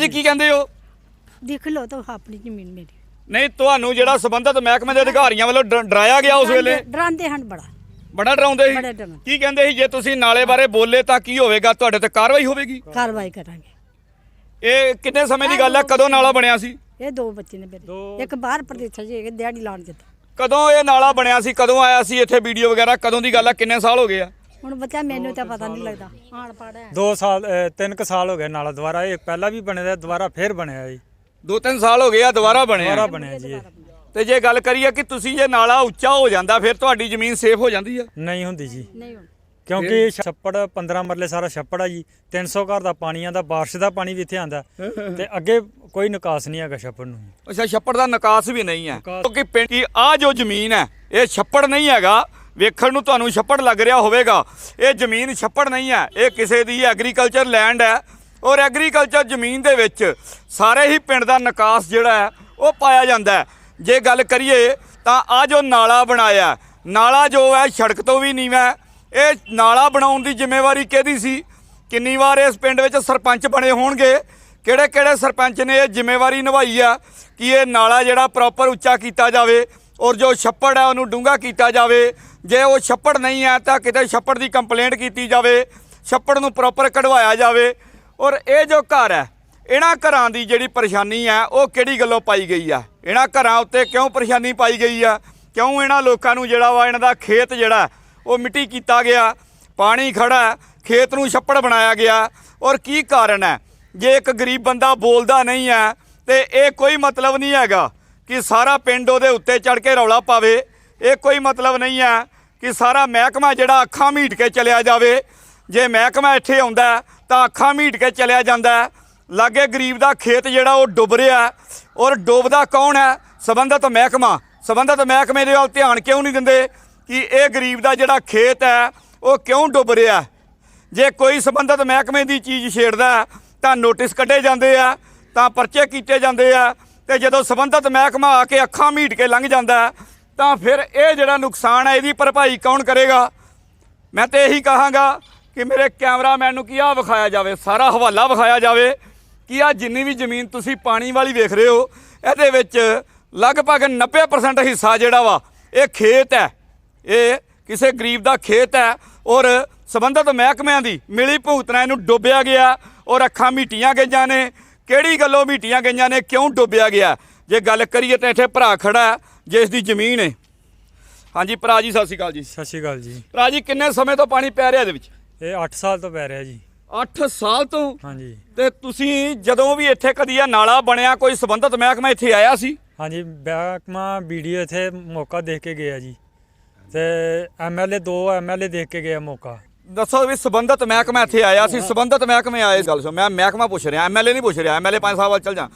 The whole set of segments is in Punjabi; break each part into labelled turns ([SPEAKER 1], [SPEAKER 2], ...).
[SPEAKER 1] ਜੀ ਕੀ ਕਹਿੰਦੇ ਹੋ?
[SPEAKER 2] ਦੇਖ ਲਓ ਤਾਂ ਆਪਣੀ ਜ਼ਮੀਨ ਮੇਰੀ।
[SPEAKER 1] ਨਹੀਂ ਤੁਹਾਨੂੰ ਜਿਹੜਾ ਸੰਬੰਧਿਤ ਮਹਿਕਮੇ ਦੇ ਅਧਿਕਾਰੀਆਂ ਵੱਲੋਂ ਡਰਾਇਆ ਗਿਆ ਉਸ ਵੇਲੇ?
[SPEAKER 2] ਡਰਾਉਂਦੇ- ਹਨ ਬੜਾ।
[SPEAKER 1] ਬੜਾ ਡਰਾਉਂਦੇ ਸੀ?
[SPEAKER 2] ਡਰਾਉਂਦੇ।
[SPEAKER 1] ਕੀ ਕਹਿੰਦੇ ਸੀ? ਜੇ ਤੁਸੀਂ ਨਾਲੇ ਬਾਰੇ ਬੋਲੇ ਤਾਂ ਕੀ ਹੋਵੇਗਾ? ਤੁਹਾਡੇ ਤੇ ਕਾਰਵਾਈ ਹੋਵੇਗੀ?
[SPEAKER 2] ਕਾਰਵਾਈ ਕਰਾਂਗੇ।
[SPEAKER 1] ਇਹ ਕਿੰਨੇ ਸਮੇਂ ਦੀ ਗੱਲ ਹੈ ਕਦੋਂ ਨਾਲਾ ਬਣਿਆ ਸੀ?
[SPEAKER 2] ਇਹ ਦੋ ਬੱਚੇ ਨੇ ਮੇਰੇ। ਇੱਕ ਬਾਹਰ ਪ੍ਰਦੇਸ਼ਾਂ ਇੱਕ ਦਿਹਾੜੀ ਲਾਉਣ ਜਿੱਤ
[SPEAKER 1] ਕਦੋਂ ਇਹ ਨਾਲਾ ਬਣਿਆ ਸੀ? ਕਦੋਂ ਆਇਆ ਸੀ ਇੱਥੇ ਵੀਡੀਓ ਵਗੈਰਾ? ਕਦੋਂ ਦੀ ਗੱਲ ਹੈ ਕਿੰਨੇ ਸਾਲ ਹੋ ਗਏ ਆ?
[SPEAKER 2] ਹੁਣ ਬੱਚਾ ਮੈਨੂੰ ਤਾਂ ਪਤਾ ਨਹੀਂ ਲੱਗਦਾ। ਆਣ ਪੜ ਹੈ।
[SPEAKER 3] ਦੋ ਸਾਲ ਅ, ਤਿੰਨ ਕੁ ਸਾਲ ਹੋ ਗਏ ਨਾਲਾ ਦੁਬਾਰਾ। ਇਹ ਪਹਿਲਾਂ ਵੀ ਬਣਿਆ ਦੁਬਾਰਾ ਫੇਰ ਬਣਿਆ ਜੀ।
[SPEAKER 1] ਦੋ ਤਿੰਨ ਸਾਲ ਹੋ ਗਏ ਆ ਦੁਬਾਰਾ ਬਣਿਆ।
[SPEAKER 3] ਦੁਬਾਰਾ ਬਣਿਆ ਜੀ ਇਹ।
[SPEAKER 1] ਤੇ ਜੇ ਗੱਲ ਕਰੀਏ ਕਿ ਤੁਸੀਂ ਜੇ ਨਾਲਾ ਉੱਚਾ ਹੋ ਜਾਂਦਾ ਫਿਰ ਤੁਹਾਡੀ ਜ਼ਮੀਨ ਸੇਫ ਹੋ ਜਾਂਦੀ ਆ?
[SPEAKER 3] ਨਹੀਂ ਹੁੰਦੀ ਜੀ।
[SPEAKER 2] ਨਹੀਂ ਹੁਣ
[SPEAKER 3] ਕਿਉਂਕਿ ਛੱਪੜ 15 ਮਰਲੇ ਸਾਰਾ ਛੱਪੜ ਆ ਜੀ। 300 ਘਰ ਦਾ ਪਾਣੀ ਆਂਦਾ ਬਾਰਿਸ਼ ਦਾ ਪਾਣੀ ਵੀ ਇੱਥੇ ਆਂਦਾ ਤੇ ਅੱਗੇ ਕੋਈ ਨਿਕਾਸ ਨਹੀਂ ਹੈਗਾ ਛੱਪੜ ਨੂੰ
[SPEAKER 1] ਅੱਛਾ ਛੱਪੜ ਦਾ ਨਿਕਾਸ ਵੀ ਨਹੀਂ ਹੈ।
[SPEAKER 3] ਨਿਕਾਸ-
[SPEAKER 1] ਕਿਉਂਕਿ ਪਿੰਡ ਦੀ ਆ ਜੋ ਜ਼ਮੀਨ ਹੈ ਇਹ ਛੱਪੜ ਨਹੀਂ ਹੈਗਾ। ਵੇਖਣ ਨੂੰ ਤੁਹਾਨੂੰ ਛੱਪੜ ਲੱਗ ਰਿਹਾ ਹੋਵੇਗਾ। ਇਹ ਜ਼ਮੀਨ ਛੱਪੜ ਨਹੀਂ ਹੈ, ਇਹ ਕਿਸੇ ਦੀ ਐਗਰੀਕਲਚਰ ਲੈਂਡ ਹੈ। ਔਰ ਐਗਰੀਕਲਚਰ ਜ਼ਮੀਨ ਦੇ ਵਿੱਚ ਸਾਰੇ ਹੀ ਪਿੰਡ ਦਾ ਨਿਕਾਸ ਜਿਹੜਾ ਹੈ, ਉਹ ਪਾਇਆ ਜਾਂਦਾ ਹੈ। ਜੇ ਗੱਲ ਕਰੀਏ, ਤਾਂ ਆ ਜੋ ਨਾਲਾ ਬਣਾਇਆ ਨਾਲਾ ਜੋ ਹੈ, ਸੜਕ ਤੋਂ ਵੀ ਨੀਵਾਂ ਇਹ ਨਾਲਾ ਬਣਾਉਣ ਦੀ ਜ਼ਿੰਮੇਵਾਰੀ ਕਿਹਦੀ ਸੀ? ਕਿੰਨੀ ਵਾਰ ਇਸ ਪਿੰਡ ਵਿੱਚ ਸਰਪੰਚ ਬਣੇ ਹੋਣਗੇ? ਕਿਹੜੇ ਕਿਹੜੇ ਸਰਪੰਚ ਨੇ ਇਹ ਜ਼ਿੰਮੇਵਾਰੀ ਨਿਭਾਈ ਆ ਕਿ ਇਹ ਨਾਲਾ ਜਿਹੜਾ ਪ੍ਰੋਪਰ ਉੱਚਾ ਕੀਤਾ ਜਾਵੇ? ਔਰ ਜੋ ਛੱਪੜ ਹੈ ਉਹਨੂੰ ਡੂੰਘਾ ਕੀਤਾ ਜਾਵੇ। ਜੇ ਉਹ ਛੱਪੜ ਨਹੀਂ ਹੈ ਤਾਂ ਕਿਤੇ ਛੱਪੜ ਦੀ ਕੰਪਲੇਂਟ ਕੀਤੀ ਜਾਵੇ, ਛੱਪੜ ਨੂੰ ਪ੍ਰੋਪਰ ਕਢਵਾਇਆ ਜਾਵੇ। ਔਰ ਇਹ ਜੋ ਘਰ ਹੈ, ਇਹਨਾਂ ਘਰਾਂ ਦੀ ਜਿਹੜੀ ਪਰੇਸ਼ਾਨੀ ਹੈ, ਉਹ ਕਿਹੜੀ ਗੱਲੋਂ ਪਾਈ ਗਈ ਆ? ਇਹਨਾਂ ਘਰਾਂ ਉੱਤੇ ਕਿਉਂ ਪਰੇਸ਼ਾਨੀ ਪਾਈ ਗਈ ਆ? ਕਿਉਂ ਇਹਨਾਂ ਲੋਕਾਂ ਨੂੰ ਜਿਹੜਾ ਵਾ ਇਹਨਾਂ ਦਾ ਖੇਤ ਜਿਹੜਾ, ਉਹ ਮਿੱਟੀ ਕੀਤਾ ਗਿਆ? ਪਾਣੀ ਖੜਾ ਖੇਤ ਨੂੰ ਛੱਪੜ ਬਣਾਇਆ ਗਿਆ। ਔਰ ਕੀ ਕਾਰਨ ਹੈ? ਜੇ ਇੱਕ ਗਰੀਬ ਬੰਦਾ ਬੋਲਦਾ ਨਹੀਂ ਹੈ, ਤੇ ਇਹ ਕੋਈ ਮਤਲਬ ਨਹੀਂ ਹੈਗਾ। ਕਿ ਸਾਰਾ ਪਿੰਡ ਉਹਦੇ ਉੱਤੇ ਚੜ ਕੇ ਰੌਲਾ ਪਾਵੇ। ਇਹ ਕੋਈ ਮਤਲਬ ਨਹੀਂ ਹੈ ਕਿ ਸਾਰਾ ਮਹਿਕਮਾ ਜਿਹੜਾ ਅੱਖਾਂ ਮੀਟ ਕੇ ਚਲਿਆ ਜਾਵੇ। ਜੇ ਮਹਿਕਮਾ ਇੱਥੇ ਆਉਂਦਾ ਤਾਂ ਅੱਖਾਂ ਮੀਟ ਕੇ ਚਲਿਆ ਜਾਂਦਾ ਲਾਗੇ ਗਰੀਬ ਦਾ ਖੇਤ ਜਿਹੜਾ ਉਹ ਡੁੱਬ ਰਿਹਾ ਔਰ ਡੁੱਬਦਾ ਕੌਣ ਹੈ? ਸਬੰਧਤ ਮਹਿਕਮਾ। ਸਬੰਧਤ ਮਹਿਕਮੇ ਦੇ ਵੱਲ ਧਿਆਨ ਕਿਉਂ ਨਹੀਂ ਦਿੰਦੇ ਕਿ ਇਹ ਗਰੀਬ ਦਾ ਜਿਹੜਾ ਖੇਤ ਹੈ, ਉਹ ਕਿਉਂ ਡੁੱਬ ਰਿਹਾ ਜੇ ਕੋਈ ਸੰਬੰਧਿਤ ਮਹਿਕਮੇ ਦੀ ਚੀਜ਼ ਛੇੜਦਾ ਤਾਂ ਨੋਟਿਸ ਕੱਢੇ ਜਾਂਦੇ ਆ, ਤਾਂ ਪਰਚੇ ਕੀਤੇ ਜਾਂਦੇ ਆ ਤੇ ਜਦੋਂ ਸੰਬੰਧਿਤ ਮਹਿਕਮਾ ਆ ਕੇ ਅੱਖਾਂ ਮੀਟ ਕੇ ਲੰਘ ਜਾਂਦਾ ਤਾਂ ਫਿਰ ਇਹ ਜਿਹੜਾ ਨੁਕਸਾਨ ਹੈ, ਇਹਦੀ ਭਰਪਾਈ ਕੌਣ ਕਰੇਗਾ? ਮੈਂ ਤੇ ਇਹੀ ਕਹਾਂਗਾ ਕਿ ਮੇਰੇ ਕੈਮਰਾਮੈਨ ਨੂੰ ਕੀ ਆ ਵਿਖਾਇਆ ਜਾਵੇ, ਸਾਰਾ ਹਵਾਲਾ ਵਿਖਾਇਆ ਜਾਵੇ ਕਿ ਆ ਜਿੰਨੀ ਵੀ ਜ਼ਮੀਨ ਤੁਸੀਂ ਪਾਣੀ ਵਾਲੀ ਵੇਖ ਰਹੇ ਹੋ, ਇਹਦੇ ਵਿੱਚ ਲਗਭਗ 90% ਹਿੱਸਾ ਜਿਹੜਾ ਵਾ, ਇਹ ਖੇਤ ਹੈ। ਇਹ ਕਿਸੇ ਗਰੀਬ ਦਾ ਖੇਤ ਹੈ ਔਰ ਸੰਬੰਧਿਤ ਮਹਿਕਮਿਆਂ ਦੀ ਮਿਲੀ ਭੁਗਤਣਾ ਇਹਨੂੰ ਡੁੱਬਿਆ ਗਿਆ, ਔਰ ਅੱਖਾਂ ਮੀਟੀਆਂ ਗਈਆਂ ਨੇ। ਕਿਹੜੀ ਗੱਲੋਂ ਮੀਟੀਆਂ ਗਈਆਂ ਨੇ ਕਿਉਂ ਡੁੱਬਿਆ ਗਿਆ? ਜੇ ਗੱਲ ਕਰੀਏ ਤਾਂ ਇੱਥੇ ਭਰਾ ਖੜਾ ਜਿਸ ਦੀ ਜ਼ਮੀਨ ਹੈ। ਹਾਂਜੀ ਭਰਾ ਜੀ ਸਤਿ ਸ਼੍ਰੀ ਅਕਾਲ ਜੀ।
[SPEAKER 3] ਸਤਿ ਸ਼੍ਰੀ ਅਕਾਲ ਜੀ।
[SPEAKER 1] ਭਰਾ ਜੀ ਕਿੰਨੇ ਸਮੇਂ ਤੋਂ ਪਾਣੀ ਪੈ ਰਿਹਾ ਇਹਦੇ ਵਿੱਚ?
[SPEAKER 3] ਇਹ 8 ਸਾਲ ਤੋਂ ਪੈ ਰਿਹਾ ਜੀ।
[SPEAKER 1] 8 ਸਾਲ ਤੋਂ?
[SPEAKER 3] ਹਾਂਜੀ।
[SPEAKER 1] ਤੇ ਤੁਸੀਂ ਜਦੋਂ ਵੀ ਇੱਥੇ ਕਦੀ ਆ ਨਾਲਾ ਬਣਿਆ ਕੋਈ ਸੰਬੰਧਿਤ ਮਹਿਕਮਾ ਇੱਥੇ ਆਇਆ ਸੀ?
[SPEAKER 3] ਹਾਂਜੀ ਬੈਕਮਾ ਵੀਡੀਓ ਇੱਥੇ ਮੌਕਾ ਦੇਖ ਕੇ ਗਿਆ ਜੀ। ਤੇ ਐਮਐਲਏ ਦੋ ਐਮਐਲਏ ਦੇਖ ਕੇ ਗਿਆ ਮੌਕਾ।
[SPEAKER 1] ਦੱਸੋ ਵੀ ਸੰਬੰਧਿਤ ਮਹਿਕਮਾ ਇੱਥੇ ਆਇਆ ਸੀ ਸੰਬੰਧਿਤ ਮਹਿਕਮੇ ਆਏ ਗੱਲ ਸੁਣ ਮੈਂ ਮਹਿਕਮਾ ਪੁੱਛ ਰਿਹਾ ਐਮਐਲਏ ਨਹੀਂ ਪੁੱਛ ਰਿਹਾ ਐਮਐਲਏ ਪੰਜ ਸਾਲ ਬਾਅਦ ਚੱਲ ਜਾ।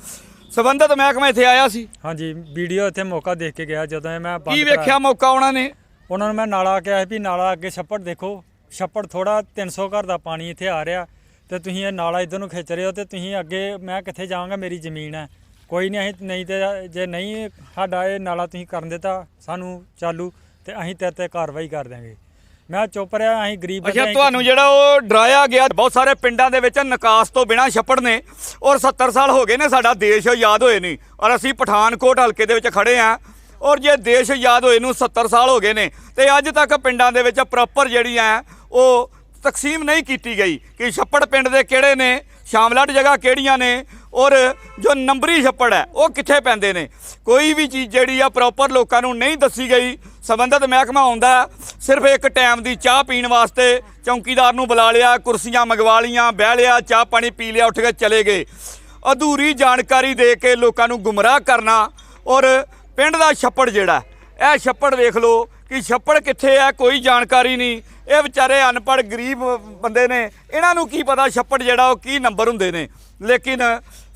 [SPEAKER 1] ਸੰਬੰਧਿਤ ਮਹਿਕਮਾ ਇੱਥੇ ਆਇਆ ਸੀ।
[SPEAKER 3] ਹਾਂਜੀ ਵੀਡੀਓ ਇੱਥੇ ਮੌਕਾ ਦੇਖ ਕੇ ਗਿਆ ਜਦੋਂ ਮੈਂ ਬੰਦ
[SPEAKER 1] ਕੀ ਵੇਖਿਆ ਮੌਕਾ ਉਹਨਾਂ ਨੇ?
[SPEAKER 3] ਉਹਨਾਂ ਨੂੰ ਮੈਂ ਨਾਲਾ ਕਿਹਾ ਸੀ ਵੀ ਨਾਲਾ ਅੱਗੇ ਛੱਪੜ ਦੇਖੋ। ਛੱਪੜ ਥੋੜਾ 300 ਘਰ ਦਾ ਪਾਣੀ ਇੱਥੇ ਆ ਰਿਹਾ। ਤੇ ਤੁਸੀਂ ਇਹ ਨਾਲਾ ਇਧਰ ਨੂੰ ਖਿੱਚ ਰਹੇ ਹੋ ਤੇ ਤੁਸੀਂ ਅੱਗੇ ਮੈਂ ਕਿੱਥੇ ਜਾਵਾਂਗਾ ਮੇਰੀ ਜ਼ਮੀਨ ਹੈ। ਕੋਈ ਨਹੀਂ ਅਸੀਂ ਨਹੀਂ ਤੇ ਜੇ ਨਹੀਂ ਸਾਡਾ ਇਹ ਨਾਲਾ ਤੁਸੀਂ ਕਰਨ ਦਿੱਤਾ ਸਾਨੂੰ ਚਾਲੂ ਤੇ ਅਸੀਂ ਤੇਰੇ ਤੇ ਕਾਰਵਾਈ ਕਰ ਦਾਂਗੇ ਮੈਂ ਚੁੱਪ ਰਿਹਾ ਅਸੀਂ ਗਰੀਬ
[SPEAKER 1] ਅੱਛਾ ਤੁਹਾਨੂੰ ਜਿਹੜਾ ਉਹ ਡਰਾਇਆ ਗਿਆ ਬਹੁਤ ਸਾਰੇ ਪਿੰਡਾਂ ਦੇ ਵਿੱਚ ਨਿਕਾਸ ਤੋਂ ਬਿਨਾਂ ਛੱਪੜ ਨੇ ਔਰ 70 ਸਾਲ ਹੋ ਗਏ ਨੇ ਸਾਡਾ ਦੇਸ਼ ਆਜ਼ਾਦ ਹੋਏ ਨਹੀਂ ਔਰ ਅਸੀਂ ਪਠਾਨਕੋਟ ਹਲਕੇ ਦੇ ਵਿੱਚ ਖੜੇ ਆਂ ਔਰ ਜੇ ਦੇਸ਼ ਆਜ਼ਾਦ ਹੋਏ ਨੂੰ 70 ਸਾਲ ਹੋ ਗਏ ਨੇ ਤੇ ਅੱਜ ਤੱਕ ਪਿੰਡਾਂ ਦੇ ਵਿੱਚ ਪ੍ਰੋਪਰ ਜਿਹੜੀਆਂ ਉਹ ਤਕਸੀਮ ਨਹੀਂ ਕੀਤੀ ਗਈ ਕਿ ਛੱਪੜ ਪਿੰਡ ਦੇ ਕਿਹੜੇ ਨੇ ਸ਼ਾਮਲਾਟ ਜਗ੍ਹਾ ਕਿਹੜੀਆਂ ਨੇ ਔਰ ਜੋ ਨੰਬਰੀ ਛੱਪੜ ਹੈ ਉਹ ਕਿੱਥੇ ਪੈਂਦੇ ਨੇ? ਕੋਈ ਵੀ ਚੀਜ਼ ਜਿਹੜੀ ਆ ਪ੍ਰੋਪਰ ਲੋਕਾਂ ਨੂੰ ਨਹੀਂ ਦੱਸੀ ਗਈ ਸੰਬੰਧਿਤ ਮਹਿਕਮਾ ਆਉਂਦਾ ਸਿਰਫ ਇੱਕ ਟਾਈਮ ਦੀ ਚਾਹ ਪੀਣ ਵਾਸਤੇ ਚੌਂਕੀਦਾਰ ਨੂੰ ਬੁਲਾ ਲਿਆ, ਕੁਰਸੀਆਂ ਮੰਗਵਾ ਲੀਆਂ ਬਹਿ ਲਿਆ, ਚਾਹ ਪਾਣੀ ਪੀ ਲਿਆ, ਉੱਠ ਕੇ ਚਲੇ ਗਏ। ਅਧੂਰੀ ਜਾਣਕਾਰੀ ਦੇ ਕੇ ਲੋਕਾਂ ਨੂੰ ਗੁੰਮਰਾਹ ਕਰਨਾ ਔਰ ਪਿੰਡ ਦਾ ਛੱਪੜ ਜਿਹੜਾ ਇਹ ਛੱਪੜ ਵੇਖ ਲਓ ਕਿ ਛੱਪੜ ਕਿੱਥੇ ਹੈ, ਕੋਈ ਜਾਣਕਾਰੀ ਨਹੀਂ। ਇਹ ਵਿਚਾਰੇ ਅਨਪੜ੍ਹ, ਗਰੀਬ ਬੰਦੇ ਨੇ। ਇਹਨਾਂ ਨੂੰ ਕੀ ਪਤਾ ਛੱਪੜ ਜਿਹੜਾ, ਉਹ ਕੀ ਨੰਬਰ ਹੁੰਦੇ ਨੇ। ਲੇਕਿਨ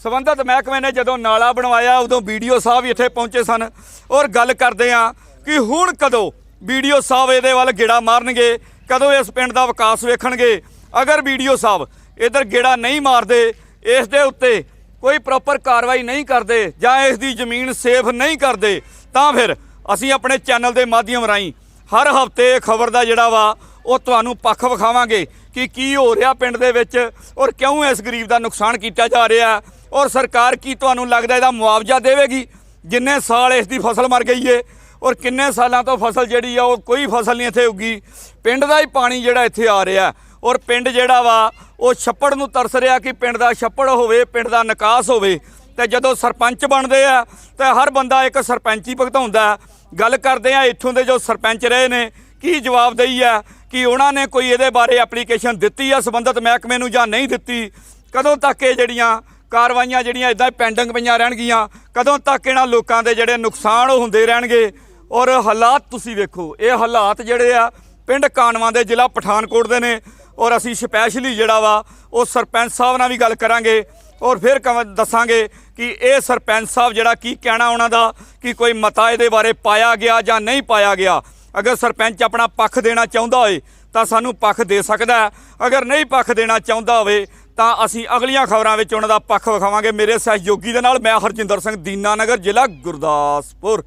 [SPEAKER 1] ਸੰਬੰਧਿਤ ਮਹਿਕਮੇ ਨੇ ਜਦੋਂ ਨਾਲਾ ਬਣਵਾਇਆ, ਉਦੋਂ ਵੀਡੀਓ ਸਾਹਿਬ ਇੱਥੇ ਪਹੁੰਚੇ ਸਨ। ਔਰ ਗੱਲ ਕਰਦੇ ਆ ਕਿ ਹੁਣ ਕਦੋਂ ਵੀਡੀਓ ਸਾਹਿਬ ਇਹਦੇ ਵੱਲ ਗੇੜਾ ਮਾਰਨਗੇ, ਕਦੋਂ ਇਸ ਪਿੰਡ ਦਾ ਵਿਕਾਸ ਵੇਖਣਗੇ? ਅਗਰ ਵੀਡੀਓ ਸਾਹਿਬ ਇਧਰ ਗੇੜਾ ਨਹੀਂ ਮਾਰਦੇ, ਇਸ ਦੇ ਉੱਤੇ ਕੋਈ ਪ੍ਰੋਪਰ ਕਾਰਵਾਈ ਨਹੀਂ ਕਰਦੇ ਜਾਂ ਇਸ ਦੀ ਜ਼ਮੀਨ ਸੇਫ ਨਹੀਂ ਕਰਦੇ, ਤਾਂ ਫਿਰ ਅਸੀਂ ਆਪਣੇ ਚੈਨਲ ਦੇ ਮਾਧਿਅਮ ਰਾਹੀਂ ਹਰ ਹਫ਼ਤੇ ਖਬਰ ਦਾ ਜਿਹੜਾ ਵਾ, ਉਹ ਤੁਹਾਨੂੰ ਪੱਖ ਵਿਖਾਵਾਂਗੇ ਕਿ ਕੀ ਹੋ ਰਿਹਾ ਪਿੰਡ ਦੇ ਵਿੱਚ ਔਰ ਕਿਉਂ ਇਸ ਗਰੀਬ ਦਾ ਨੁਕਸਾਨ ਕੀਤਾ ਜਾ ਰਿਹਾ ਔਰ ਸਰਕਾਰ ਕੀ ਤੁਹਾਨੂੰ ਲੱਗਦਾ ਇਹਦਾ ਮੁਆਵਜ਼ਾ ਦੇਵੇਗੀ? ਜਿੰਨੇ ਸਾਲ ਇਸ ਦੀ ਫਸਲ ਮਰ ਗਈ ਏ ਔਰ ਕਿੰਨੇ ਸਾਲਾਂ ਤੋਂ ਫਸਲ ਜਿਹੜੀ ਆ, ਉਹ ਕੋਈ ਫਸਲ ਨਹੀਂ ਇੱਥੇ ਉੱਗੀ। ਪਿੰਡ ਦਾ ਹੀ ਪਾਣੀ ਜਿਹੜਾ ਇੱਥੇ ਆ ਰਿਹਾ। ਔਰ ਪਿੰਡ ਜਿਹੜਾ ਵਾ, ਉਹ ਛੱਪੜ ਨੂੰ ਤਰਸ ਰਿਹਾ ਕਿ ਪਿੰਡ ਦਾ ਛੱਪੜ ਹੋਵੇ, ਪਿੰਡ ਦਾ ਨਿਕਾਸ ਹੋਵੇ। ਤੇ ਜਦੋਂ ਸਰਪੰਚ ਬਣਦੇ ਆ, ਤੇ ਹਰ ਬੰਦਾ ਇੱਕ ਸਰਪੰਚੀ ਭੁਗਤਾਉਂਦਾ। ਹੈ। ਗੱਲ ਕਰਦੇ ਆ ਇੱਥੋਂ ਦੇ ਜੋ ਸਰਪੰਚ ਰਹੇ ਨੇ, ਕੀ ਜਵਾਬਦੇਹੀ ਆ? ਕਿ ਉਹਨਾਂ ਨੇ ਕੋਈ ਇਹਦੇ ਬਾਰੇ ਐਪਲੀਕੇਸ਼ਨ ਦਿੱਤੀ ਆ ਸੰਬੰਧਿਤ ਮਹਿਕਮੇ ਨੂੰ ਜਾਂ ਨਹੀਂ ਦਿੱਤੀ? ਕਦੋਂ ਤੱਕ ਇਹ ਜਿਹੜੀਆਂ ਕਾਰਵਾਈਆਂ ਜਿਹੜੀਆਂ ਇਦਾਂ ਪੈਂਡਿੰਗ ਪਈਆਂ ਰਹਿਣਗੀਆਂ? ਕਦੋਂ ਤੱਕ ਇਹਨਾਂ ਲੋਕਾਂ ਦੇ ਜਿਹੜੇ ਨੁਕਸਾਨ ਉਹ ਹੁੰਦੇ ਰਹਿਣਗੇ? ਔਰ ਹਾਲਾਤ ਤੁਸੀਂ ਵੇਖੋ, ਇਹ ਹਾਲਾਤ ਜਿਹੜੇ ਆ, ਪਿੰਡ ਕਾਨਵਾਂ ਦੇ ਜ਼ਿਲ੍ਹਾ ਪਠਾਨਕੋਟ ਦੇ ਨੇ। ਔਰ ਅਸੀਂ ਸਪੈਸ਼ਲੀ ਜਿਹੜਾ ਵਾ, ਉਹ ਸਰਪੰਚ ਸਾਹਿਬ ਨਾਲ ਵੀ ਗੱਲ ਕਰਾਂਗੇ। ਔਰ ਫਿਰ ਕਵਾਂ- ਦੱਸਾਂਗੇ ਕਿ ਇਹ ਸਰਪੰਚ ਸਾਹਿਬ ਜਿਹੜਾ ਕੀ ਕਹਿਣਾ ਉਹਨਾਂ ਦਾ, ਕਿ ਕੋਈ ਮਤਾ ਇਹਦੇ ਬਾਰੇ ਪਾਇਆ ਗਿਆ ਜਾਂ ਨਹੀਂ ਪਾਇਆ ਗਿਆ। ਅਗਰ ਸਰਪੰਚ ਆਪਣਾ ਪੱਖ ਦੇਣਾ ਚਾਹੁੰਦਾ ਹੋਵੇ ਤਾਂ ਸਾਨੂੰ ਪੱਖ ਦੇ ਸਕਦਾ ਅਗਰ ਨਹੀਂ ਪੱਖ ਦੇਣਾ ਚਾਹੁੰਦਾ ਹੋਵੇ, ਤਾਂ ਅਸੀਂ ਅਗਲੀਆਂ ਖਬਰਾਂ ਵਿੱਚ ਉਹਨਾਂ ਦਾ ਪੱਖ ਵਿਖਾਵਾਂਗੇ। ਮੇਰੇ ਸਹਿਯੋਗੀ ਦੇ ਨਾਲ ਮੈਂ ਹਰਜਿੰਦਰ ਸਿੰਘ ਦੀਨਾਨਗਰ ਜ਼ਿਲ੍ਹਾ ਗੁਰਦਾਸਪੁਰ।